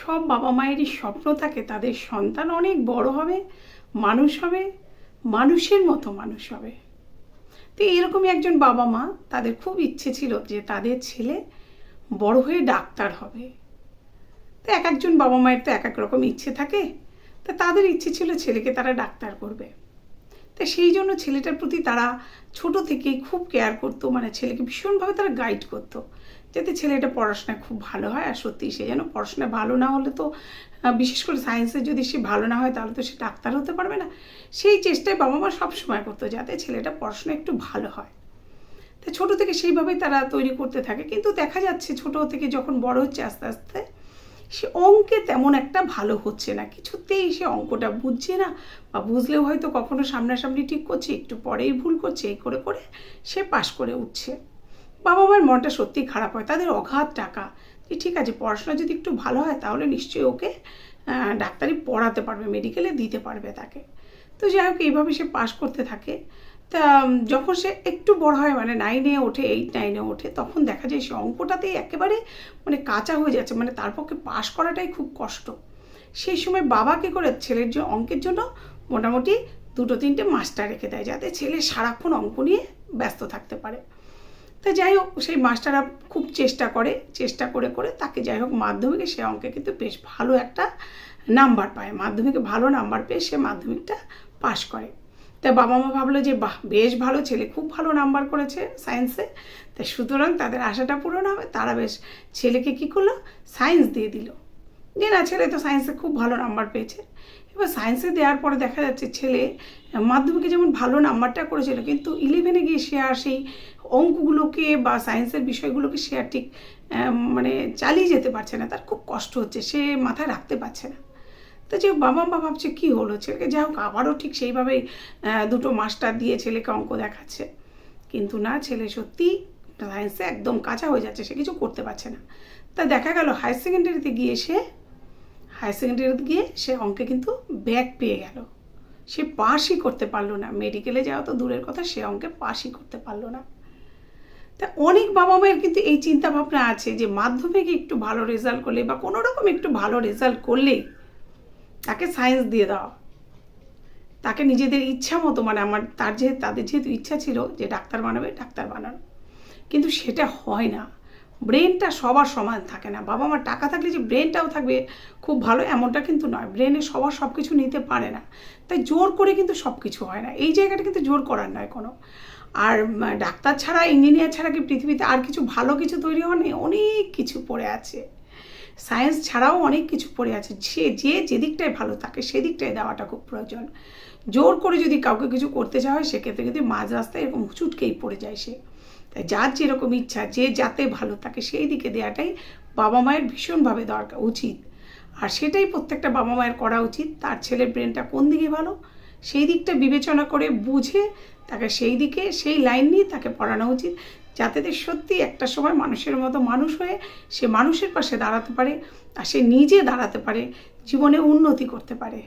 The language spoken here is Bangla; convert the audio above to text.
সব বাবা মায়েরই স্বপ্ন থাকে, তাদের সন্তান অনেক বড় হবে, মানুষ হবে, মানুষের মতো মানুষ হবে। তো এরকমই একজন বাবা মা, তাদের খুব ইচ্ছে ছিল যে তাদের ছেলে বড় হয়ে ডাক্তার হবে। তো এক একজন বাবা মায়ের তো এক এক রকম ইচ্ছে থাকে, তা তাদের ইচ্ছে ছিল ছেলেকে তারা ডাক্তার করবে। তা সেই জন্য ছেলেটার প্রতি তারা ছোট থেকেই খুব কেয়ার করতো মানে ছেলেকে ভীষণভাবে তারা গাইড করতো, যাতে ছেলেটা পড়াশোনায় খুব ভালো হয় আর সত্যি সে যেন পড়াশোনায় ভালো না হলে তো বিশেষ করে সায়েন্সে যদি সে ভালো না হয় তাহলে তো সে ডাক্তার হতে পারবে না। সেই চেষ্টায় বাবা মা সবসময় করতো যাতে ছেলেটা পড়াশোনা একটু ভালো হয়। তা ছোটো থেকে সেইভাবেই তারা তৈরি করতে থাকে, কিন্তু দেখা যাচ্ছে ছোটো থেকে যখন বড় হচ্ছে আস্তে আস্তে সে অঙ্কে তেমন একটা ভালো হচ্ছে না। কিছুতেই সে অঙ্কটা বুঝছে না বা বুঝলেও হয়তো কখনো সামনাসামনি ঠিক করছে, একটু পরেই ভুল করছে, এই করে করে সে পাশ করে উঠছে। বাবা মার মনটা সত্যিই খারাপ হয়, তাদের অগাধ টাকা। যে ঠিক আছে, পড়াশোনা যদি একটু ভালো হয় তাহলে নিশ্চয়ই ওকে ডাক্তারি পড়াতে পারবে, মেডিকেলে দিতে পারবে তাকে। তো যাই হোক, এইভাবে সে পাশ করতে থাকে। তা যখন সে একটু বড় হয় মানে নাইনে ওঠে এইট নাইনে ওঠে, তখন দেখা যায় সে অঙ্কটাতেই একেবারে মানে কাঁচা হয়ে যাচ্ছে মানে তার পক্ষে পাশ করাটাই খুব কষ্ট। সেই সময় বাবা কী করে, ছেলের জন্য অঙ্কের জন্য মোটামুটি দুটো, তিনটে মাস্টার রেখে দেয়, যাতে ছেলে সারাক্ষণ অঙ্ক নিয়ে ব্যস্ত থাকতে পারে। তা যাই হোক, সেই মাস্টাররা খুব চেষ্টা করে চেষ্টা করে করে তাকে যাই হোক মাধ্যমিকে সে অঙ্কে কিন্তু বেশ ভালো একটা নাম্বার পায়। মাধ্যমিকে ভালো নাম্বার পেয়ে সে মাধ্যমিকটা পাশ করে। তা বাবা মা ভাবলো যে, বাহ, বেশ ভালো ছেলে, খুব ভালো নাম্বার করেছে সায়েন্সে। তা সুতরাং তাদের আশাটা পূরণ হবে। তারা বেশ ছেলেকে কী করল? সায়েন্স দিয়ে দিল। যে না, ছেলে তো সায়েন্সে খুব ভালো নাম্বার পেয়েছে। এবার সায়েন্সে দেওয়ার পরে দেখা যাচ্ছে ছেলে মাধ্যমিকে যেমন ভালো নাম্বারটা করেছিল, কিন্তু ইলেভেনে গিয়ে সে আর সেই অঙ্কগুলোকে বা সায়েন্সের বিষয়গুলোকে সে আর ঠিক মানে চালিয়ে যেতে পারছে না। তার খুব কষ্ট হচ্ছে, সে মাথায় রাখতে পারছে না। তো যে বাবা মা ভাবছে, কী হলো ছেলেকে? যাই হোক, আবারও ঠিক সেইভাবেই দুটো মাস্টার দিয়ে ছেলেকে অঙ্ক দেখাচ্ছে। কিন্তু না, ছেলে সত্যি সায়েন্সে একদম কাঁচা হয়ে যাচ্ছে, সে কিছু করতে পারছে না। তা দেখা গেল হায়ার সেকেন্ডারিতে গিয়ে সে হায়ার সেকেন্ডারিতে গিয়ে সে অঙ্কে কিন্তু ব্যাক পেয়ে গেল। সে পাসই করতে পারল না। মেডিকেলে যাওয়া তো দূরের কথা, সে অঙ্কে পাসই করতে পারল না। তা অনেক বাবা মায়ের কিন্তু এই চিন্তা ভাবনা আছে যে, মাধ্যমিকে একটু ভালো রেজাল্ট করলে বা কোনো রকম একটু ভালো রেজাল্ট করলেই তাকে সায়েন্স দিয়ে দেওয়া তাকে নিজেদের ইচ্ছা মতো মানে আমার, তার যে, তাদের যেহেতু ইচ্ছা ছিল যে ডাক্তার বানাবে, ডাক্তার বানানো। কিন্তু সেটা হয় না। ব্রেনটা সবার সমান থাকে না। বাবা মার টাকা থাকলে যে ব্রেনটাও থাকবে খুব ভালো, এমনটা কিন্তু নয়। ব্রেনে সবার সব কিছু নিতে পারে না। তাই জোর করে কিন্তু সব কিছু হয় না। এই জায়গাটা কিন্তু জোর করার নয় কোনো। আর ডাক্তার ছাড়া ইঞ্জিনিয়ার ছাড়া কি পৃথিবীতে আর কিছু ভালো কিছু তৈরি হয়নি অনেক কিছু পড়ে আছে। সায়েন্স ছাড়াও অনেক কিছু পড়ে আছে। সে যে যেদিকটায় ভালো থাকে সেদিকটায় দেওয়াটা খুব প্রয়োজন। জোর করে যদি কাউকে কিছু করতে চাওয়া হয়, সেক্ষেত্রে কিন্তু মাঝ রাস্তায় এরকম চুটকেই পড়ে যায় সে। তাই যার যেরকম ইচ্ছা, যে যাতে ভালো থাকে সেই দিকে দেওয়াটাই বাবা মায়ের ভীষণভাবে দরকার, উচিত। আর সেটাই প্রত্যেকটা বাবা মায়ের করা উচিত। তার ছেলের ব্রেনটা কোন দিকে ভালো? সেই দিকটা বিবেচনা করে বুঝে তাকে সেই দিকে, সেই লাইন নিয়ে তাকে পড়ানো উচিত, যাতে সত্যি একটা সময় মানুষের মতো মানুষ হয়ে সে মানুষের পাশে দাঁড়াতে পারে আর সে নিজে দাঁড়াতে পারে, জীবনে উন্নতি করতে পারে।